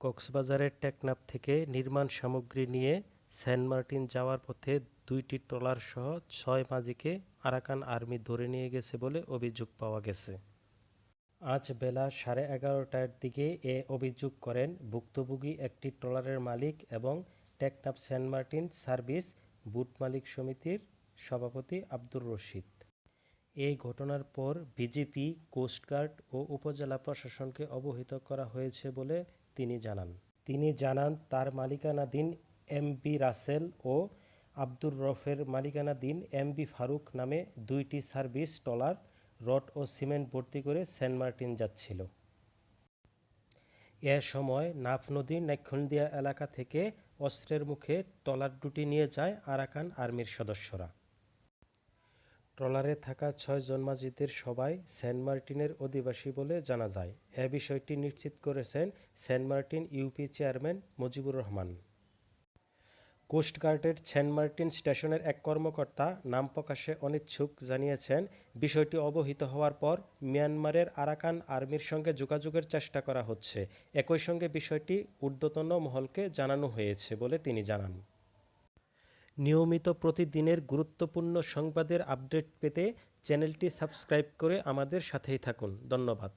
কক্সবাজারের টেকনাফ থেকে নির্মাণ সামগ্রী নিয়ে সেন্ট মার্টিন যাওয়ার পথে দুইটি ট্রলারসহ ছয় মাঝিকে আরাকান আর্মি ধরে নিয়ে গেছে বলে অভিযোগ পাওয়া গেছে। আজ বেলা সাড়ে এগারোটার দিকে এ অভিযোগ করেন ভুক্তভোগী একটি ট্রলারের মালিক এবং Teknaf Saint Martin service boat মালিক সমিতির সভাপতি আব্দুর রশিদ। এই ঘটনার পর বিজেপি কোস্টগার্ড ও উপজেলা প্রশাসনকে অবহিত করা হয়েছে বলে তিনি জানান। তিনি জানান, তার মালিকানাধীন এমবি রাসেল ও আব্দুর রফের মালিকানাধীন এমবি ফারুক নামে দুইটি সার্ভিস ট্রলার, রড ও সিমেন্ট ভর্তি করে সেন্ট মার্টিন যাচ্ছিল। এ সময় নাফ নদীর নেক্ষণদিয়া এলাকা থেকে অস্ত্রের মুখে ট্রলার দুটি নিয়ে যায় আরাকান আর্মির সদস্যরা। ট্রলারে থাকা ছয় জন্মাজিদের সবাই সেন্ট মার্টিনের অধিবাসী বলে জানা যায়। এ বিষয়টি নিশ্চিত করেছেন Saint Martin UP chairman Mujibur Rahman. কোস্টগার্ডের Saint Martin স্টেশনের এক কর্মকর্তা নাম প্রকাশে অনিচ্ছুক জানিয়েছেন, বিষয়টি অবহিত হওয়ার পর মিয়ানমারের আরাকান আর্মির সঙ্গে যোগাযোগের চেষ্টা করা হচ্ছে। একই সঙ্গে বিষয়টি ঊর্ধ্বতন মহলকে জানানো হয়েছে বলে তিনি জানান। নিয়মিত প্রতিদিনের গুরুত্বপূর্ণ সংবাদের আপডেট পেতে চ্যানেলটি সাবস্ক্রাইব করে আমাদের সাথেই থাকুন। ধন্যবাদ।